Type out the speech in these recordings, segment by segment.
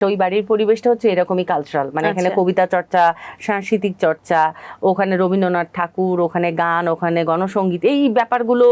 ওই বাড়ির পরিবেশটা হচ্ছে এরকমই কালচারাল মানে এখানে আচ্ছা। কবিতা চর্চা সাংস্কৃতিক চর্চা ওখানে রবীন্দ্রনাথ ঠাকুর ওখানে গান ওখানে গণসঙ্গীত এই ব্যাপারগুলো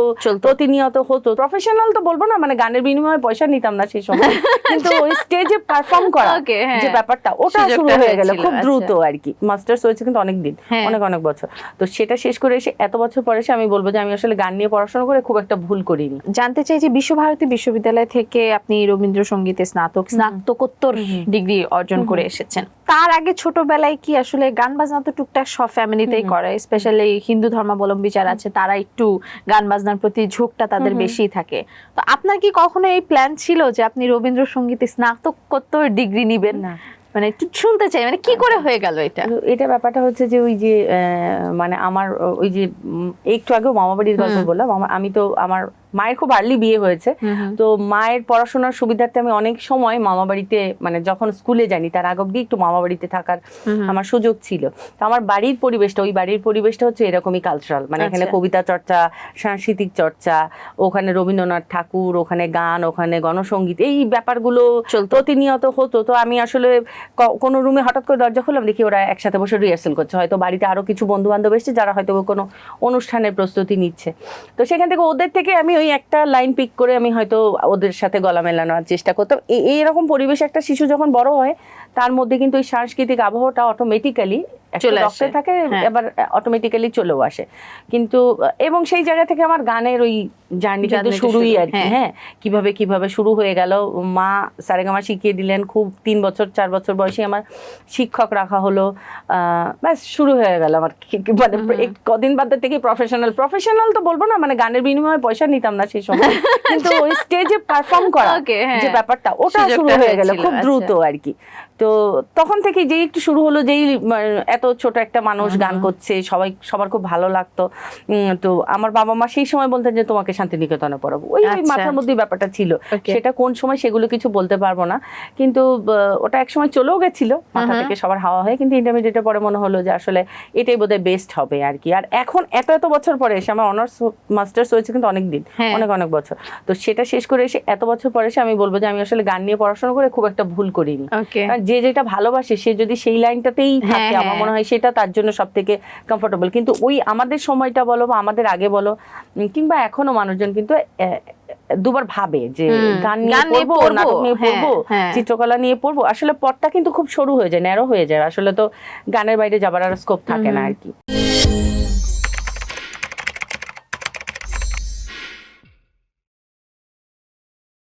প্রতিনিয়ত হতো। প্রফেশনাল তো বলব না মানে গানের বিনিময়ে পয়সা নিতাম না সেই সময়। কিন্তু ওই স্টেজে পারফর্ম করা হ্যাঁ। যে ব্যাপারটা ওটা শুরু হয়ে গেল খুব আচ্ছা। দ্রুত আর কি। মাস্টার্স হয়েছে কিন্তু অনেক দিন হ্যাঁ। অনেক অনেক বছর। তো সেটা শেষ করে এসে এত বছর পরে এসে আমি বলব যে আমি আসলে গান নিয়ে পড়াশোনা করে খুব একটা ভুল করিনি। জানতে চাই যে বিশ্বভারতী বিশ্ববিদ্যালয় থেকে আপনি রবীন্দ্রসঙ্গীতে স্নাতক স্নাতকোত্তর ডিগ্রি অর্জন করে এসেছেন। তার আগে ছোটবেলায় কি আসলে গান বাজনা তো টুকটাক সব ফ্যামিলিতেই করে স্পেশালি হিন্দু ধর্মাবলম্বী যারা আছে তারা একটু গান বাজনার প্রতি ঝোঁকটা তাদের বেশি থাকে। তো আপনার কি কখনো এই প্ল্যান ছিল যে আপনি রবীন্দ্রসঙ্গীতে স্নাতকোত্তর ডিগ্রি নিবেন? না। মানে একটু শুনতে চাই মানে কি করে হয়ে গেল এটা? এটা ব্যাপারটা হচ্ছে যে ওই যে আহ, মানে আমার ওই যে একটু আগেও মামা বাড়ির গল্প বললাম আমি তো আমার মায়ের খুব আর্লি বিয়ে হয়েছে। তো মায়ের পড়াশোনার সুবিধার্থে আমি অনেক সময় মামা বাড়িতে মানে যখন স্কুলে জানি তার আগে অব্দি একটু মামা বাড়িতে থাকার আমার সুযোগ ছিল। তো আমার বাড়ির পরিবেশটা ওই বাড়ির পরিবেশটা হচ্ছে এরকমই কালচারাল মানে এখানে আচ্ছা। কবিতা চর্চা সাংস্কৃতিক চর্চা ওখানে রবীন্দ্রনাথ ঠাকুর ওখানে গান ওখানে গণসঙ্গীত এই ব্যাপারগুলো। প্রতিনিয়ত হতো। তো আমি আসলে কোনো রুমে হঠাৎ করে দরজা খুললাম দেখি ওরা একসাথে বসে রিহার্সেল করছে। হয়তো বাড়িতে আরও কিছু বন্ধু বান্ধব এসছে যারা হয়তো কোনো অনুষ্ঠানের প্রস্তুতি নিচ্ছে। তো সেখান থেকে ওদের থেকে আমি ওই একটা লাইন পিক করে আমি হয়তো ওদের সাথে গলা মেলানোর চেষ্টা করতাম। এই এইরকম পরিবেশে একটা শিশু যখন বড় হয়, তার মধ্যে কিন্তু ওই সাংস্কৃতিক আবহাওয়াটা অটোমেটিক্যালি চলে আসে। থাকে হ্যাঁ। এবার অটোমেটিক্যালি চলেও আসে কিন্তু এবং সেই জায়গা থেকে আমার গানের ওই জার্নি কিন্তু শুরুই শুরু, আর কি হ্যাঁ। হ্যাঁ কীভাবে কীভাবে শুরু হয়ে গেল মা সারেগামা শিখিয়ে দিলেন খুব তিন বছর চার বছর বয়সে আমার শিক্ষক রাখা হলো ব্যাস শুরু হয়ে গেল আমার মানে কদিন বাদ থেকে প্রফেশনাল প্রফেশনাল তো বলব না মানে গানের বিনিময়ে পয়সা নিতাম না সেই সময় কিন্তু ওই স্টেজে পারফর্ম করা হ্যাঁ। যে ব্যাপারটা ওটা শুরু হয়ে গেল খুব আচ্ছা। দ্রুত আর কি তো তখন থেকে যেই একটু শুরু হলো যেই এত ছোট একটা মানুষ গান করছে সবাই সবার খুব ভালো লাগতো। তো আমার বাবা মা সেই সময় বলতেন যে তোমাকে শান্তিনিকেতনে পড়াবো। ওই আচ্ছা। মাথার মধ্যেই ব্যাপারটা ছিল। সেটা কোন সময় সেগুলো কিছু বলতে পারব না। কিন্তু ওটা এক সময় চলেও গেছিল মাথা থেকে সবার হাওয়া হয়ে। কিন্তু ইন্টারমিডিয়েটের পরে মনে হলো যে আসলে এটাই বোধহয় বেস্ট হবে আর কি। আর এখন এত এত বছর পরে এসে আমার অনার্স মাস্টার্স হয়েছে কিন্তু অনেক দিন হ্যাঁ। অনেক অনেক বছর। তো সেটা শেষ করে এসে এত বছর পরে এসে আমি বলব যে আমি আসলে গান নিয়ে পড়াশোনা করে খুব একটা ভুল করিনি। যে যেটা ভালোবাসে সে যদি সেই লাইনটাতেই হ্যাঁ, থাকে আমার হ্যাঁ। মনে হয় সেটা তার জন্য সব থেকে কমফোর্টেবল কিন্তু ওই আমাদের সময়টা বলো বা আমাদের আগে বলো কিংবা এখনও মানুষজন কিন্তু দুবার ভাবে যে গান নিয়ে পড়ব নাটক নিয়ে হ্যাঁ, পড়ব। চিত্রকলা নিয়ে পড়ব আসলে পথটা কিন্তু খুব সরু হয়ে যায় ন্যারো হয়ে যায় আসলে তো গানের বাইরে যাবার আর স্কোপ থাকে না আর কি